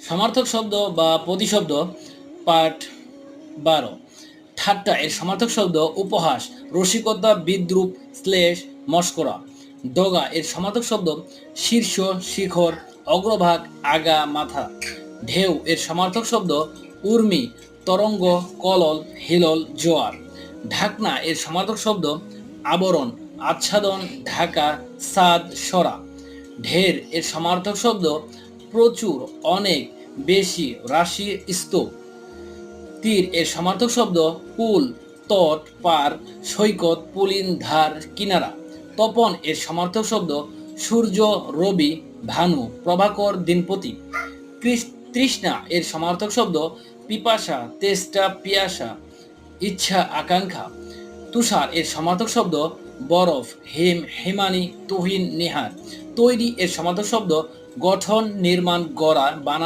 সমার্থক শব্দ বা প্রতিশব্দ, পাঠ বারো। ঠাট্টা এর সমার্থক শব্দ উপহাস, রসিকতা, বিদ্রুপ, শ্লেষ, মস্করা। ডগা এর সমার্থক শব্দ শীর্ষ, শিখর, অগ্রভাগ, আগা, মাথা। ঢেউ এর সমার্থক শব্দ উর্মি, তরঙ্গ, কলল, হিলল, জোয়ার। ঢাকনা এর সমার্থক শব্দ আবরণ, আচ্ছাদন, ঢাকা, সাদ, সরা। ঢের এর সমার্থক শব্দ প্রচুর, অনেক, বেশি রাশি স্তূপ। তীর এর সমার্থক শব্দ পুল, তট, পার, সৈকত, পুলিন, ধার, কিনারা। তপন এর সমার্থক শব্দ সূর্য, রবি, ভানু, প্রভাকর, দিনপতি। তৃষ্ণা এর সমার্থক শব্দ পিপাসা, তেষ্টা, পিয়াসা, ইচ্ছা, আকাঙ্ক্ষা। তুষার এর সমার্থক শব্দ বরফ, হেম, হেমানি, তুহিন, নিহার। তৈরি এর সমার্থক শব্দ গঠন নির্মাণ গড়া বানানো